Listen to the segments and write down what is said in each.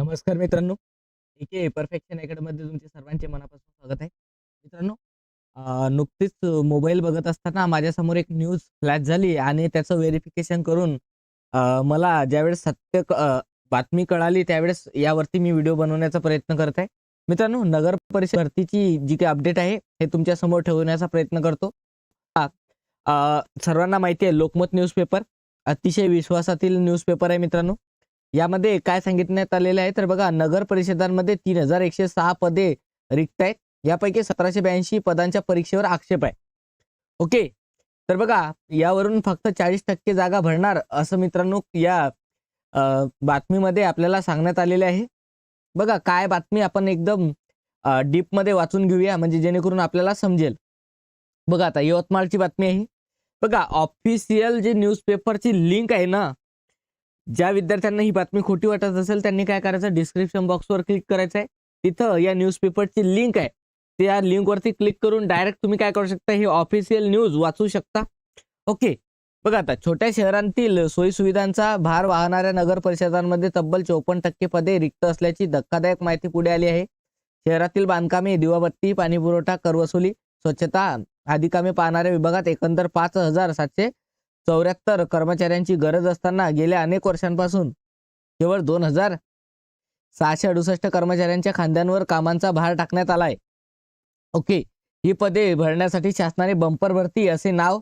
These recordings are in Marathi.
नमस्कार मित्रांनो. एके परफेक्शन अकॅडमीमध्ये तुमचे सर्वांचे मनापासून स्वागत आहे. मित्रांनो नुकतीच मोबाईल बघत असताना माझ्यासमोर एक न्यूज फ्लॅश झाली आणि त्याचं व्हेरिफिकेशन करून मला ज्यावेळेस सत्य क- बातमी कळाली त्यावेळेस यावरती मी व्हिडिओ बनवण्याचा प्रयत्न करत आहे. मित्रांनो नगर परिषद भरतीची जी काही अपडेट आहे हे तुमच्यासमोर ठेवण्याचा प्रयत्न करतो. हा, सर्वांना माहिती आहे लोकमत न्यूजपेपर अतिशय विश्वासातील न्यूजपेपर आहे मित्रांनो. यामध्ये काय सांगितण्यात आलेले आहे? तर बघा नगर परिषदांमध्ये तीन हजार एकशे सहा पदे रिक्त आहेत. यापैकी सतराशे ब्याऐंशी पदांच्या परीक्षेवर आक्षेप आहे. ओके? तर बघा यावरून फक्त चाळीस टक्के जागा भरणार असं मित्रांनो या बातमीमध्ये आपल्याला सांगण्यात आलेले आहे. बघा काय बातमी आपण एकदम डीपमध्ये वाचून घेऊया म्हणजे जेणेकरून आपल्याला समजेल. बघा आता यवतमाळची बातमी आहे. बघा ऑफिशियल जे न्यूजपेपरची लिंक आहे ना ज्या विद्यार्थ्यांना ही बातमी खोटी वाटत असेल त्यांनी काय करायचं? डिस्क्रिप्शन बॉक्सवर क्लिक करायचं आहे तिथं या न्यूजपेपरची लिंक आहे. त्या लिंकवरती क्लिक करून डायरेक्ट तुम्ही काय करू शकता? हे ऑफिशियल न्यूज वाचू शकता. ओके. बघा आता छोट्या शहरांतील सोयीसुविधांचा भार वाहणाऱ्या नगर परिषदांमध्ये तब्बल चौपन्न टक्के पदे रिक्त असल्याची धक्कादायक माहिती पुढे आली आहे. शहरातील बांधकामे दिवाबत्ती पाणीपुरवठा करवसुली स्वच्छता आदी कामे पाहणाऱ्या विभागात एकंदर पाच हजार सातशे चौऱ्याहत्तर कर्मचाऱ्यांची गरज असताना गेल्या अनेक वर्षांपासून केवळ दोन हजार सहाशे अडुसष्ट कर्मचाऱ्यांच्या खांद्यांवर कामांचा भार टाकण्यात आलाय. ओके ही पदे भरण्यासाठी शासनाने बंपर भरती असे नाव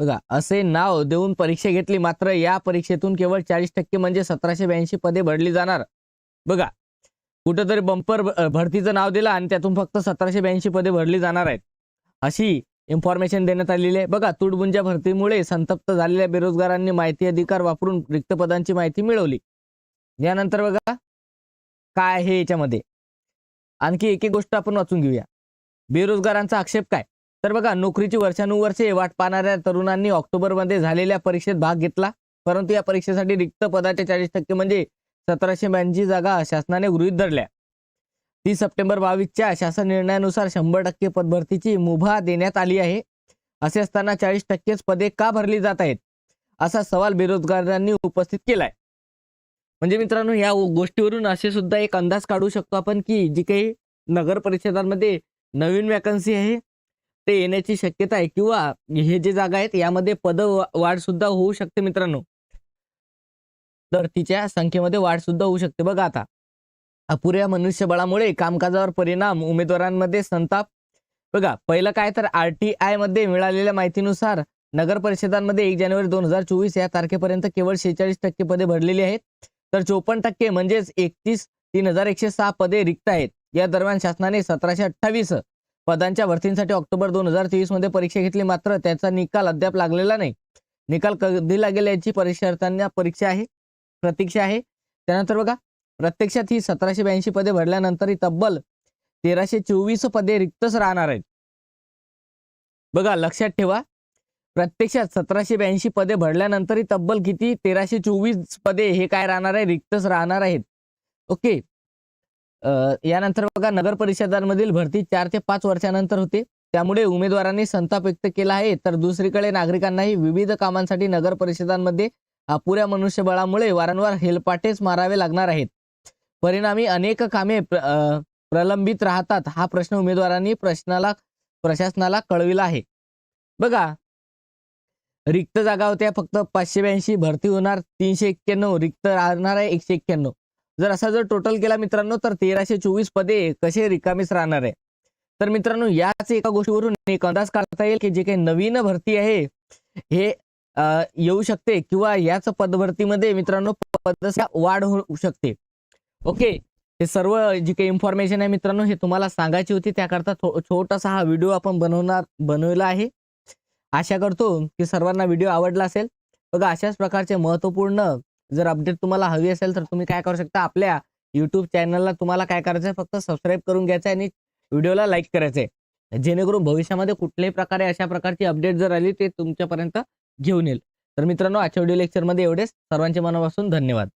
बघा असे नाव देऊन परीक्षा घेतली मात्र या परीक्षेतून केवळ चाळीस टक्के म्हणजे सतराशे ब्याऐंशी पदे भरली जाणार. बघा कुठंतरी बंपर भरतीचं नाव दिलं आणि त्यातून फक्त सतराशे ब्याऐंशी पदे भरली जाणार आहेत. अशी इन्फॉर्मेशन देण्यात आलेली आहे. बघा तुटबुंजा भरतीमुळे संतप्त झालेल्या बेरोजगारांनी माहिती अधिकार वापरून रिक्त पदांची माहिती मिळवली. यानंतर बघा काय आहे याच्यामध्ये? आणखी एक एक गोष्ट आपण वाचून घेऊया. बेरोजगारांचा आक्षेप काय? तर बघा नोकरीची वर्षानुवर्षे वाट पाहणाऱ्या तरुणांनी ऑक्टोबरमध्ये झालेल्या परीक्षेत भाग घेतला. परंतु या परीक्षेसाठी रिक्त पदाचे चाळीस टक्के म्हणजे सतराशे ब्याऐंशी जागा शासनाने गृहीत धरल्या. तीस सप्टेंबर बावीसच्या शासन निर्णयानुसार शंभर टक्के पदभरतीची मुभा देण्यात आली आहे. असे असताना चाळीस टक्केच पदे का भरली जात आहेत? असा सवाल बेरोजगारांनी उपस्थित केलाय. म्हणजे मित्रांनो या गोष्टीवरून असे सुद्धा एक अंदाज काढू शकतो आपण की जी काही नगर परिषदांमध्ये नवीन वॅकन्सी आहे ते येण्याची शक्यता आहे किंवा हे जे जागा आहेत यामध्ये पद वाढ सुद्धा होऊ शकते मित्रांनो. भरतीच्या संख्येमध्ये वाढ सुद्धा होऊ शकते. बघा आता अपुऱ्या मनुष्यबळामुळे कामकाजावर परिणाम उमेदवारांमध्ये संताप. बघा पहिलं काय तर आर टी मध्ये मिळालेल्या माहितीनुसार नगर परिषदांमध्ये एक जानेवारी दोन हजार चोवीस या तारखेपर्यंत केवळ शेहेचाळीस टक्के पदे भरलेली आहेत. तर चोपन्न टक्के म्हणजेच एकतीस तीन हजार एकशे सहा पदे रिक्त आहेत. या दरम्यान शासनाने सतराशे अठ्ठावीस पदांच्या भरतींसाठी ऑक्टोबर दोन हजार तेवीसमध्ये परीक्षा घेतली. मात्र त्याचा निकाल अद्याप लागलेला नाही. निकाल कधी लागेल याची परीक्षार्थ्यांना परीक्षा आहे प्रतीक्षा आहे. त्यानंतर बघा प्रत्यक्षात ही सतराशे ब्याऐंशी पदे भरल्यानंतर ही तब्बल तेराशे चोवीस पदे रिक्तच राहणार आहेत. बघा लक्षात ठेवा. प्रत्यक्षात सतराशे ब्याऐंशी पदे भरल्यानंतर ही तब्बल किती? तेराशे चोवीस पदे हे काय राहणार आहे? रिक्तच राहणार आहेत. ओके. यानंतर बघा नगर परिषदांमधील भरती चार ते पाच वर्षानंतर होते. त्यामुळे उमेदवारांनी संताप व्यक्त केला आहे. तर दुसरीकडे नागरिकांनाही विविध कामांसाठी नगर परिषदांमध्ये अपुऱ्या मनुष्यबळामुळे वारंवार हेलपाटेच मारावे लागणार आहेत. परिणामी अनेक कामे प्र- प्रलंबित राहतात हा प्रश्न उमेदवारांनी प्रश्नाला प्रशासनाला कळविला आहे. बघा रिक्त जागा होत्या फक्त पाचशे ब्याऐंशी भरती होणार तीनशे एक्क्याण्णव रिक्त राहणार आहे एकशे एक्क्याण्णव. जर असा जर टोटल केला मित्रांनो तर तेराशे चोवीस पदे कसे रिकामीच राहणार आहे? तर मित्रांनो याच एका गोष्टीवरून एक अंदाज काढता येईल की जे काही नवीन भरती आहे हे येऊ शकते किंवा याच पदभरतीमध्ये मित्रांनो पदसंख्या वाढ होऊ शकते. ओके हे सर्व जी काही इन्फॉर्मेशन आहे मित्रांनो हे तुम्हाला सांगायची होती. त्याकरता थो- छोटासा हा व्हिडिओ आपण बनवणार बनवला आहे. आशा करतो की सर्वांना व्हिडिओ आवडला असेल. बघा अशाच प्रकारचे महत्त्वपूर्ण जर अपडेट तुम्हाला हवी असेल तर तुम्ही काय करू शकता? आपल्या युट्यूब चॅनलला तुम्हाला काय करायचं आहे? फक्त सबस्क्राईब करून घ्यायचं आहे आणि व्हिडिओला लाईक करायचं आहे. जेणेकरून भविष्यामध्ये कुठल्याही प्रकारे अशा प्रकारची अपडेट जर आली ते तुमच्यापर्यंत घेऊन येईल. तर मित्रांनो आजच्या व्हिडिओ लेक्चरमध्ये एवढेच. सर्वांचे मनापासून धन्यवाद.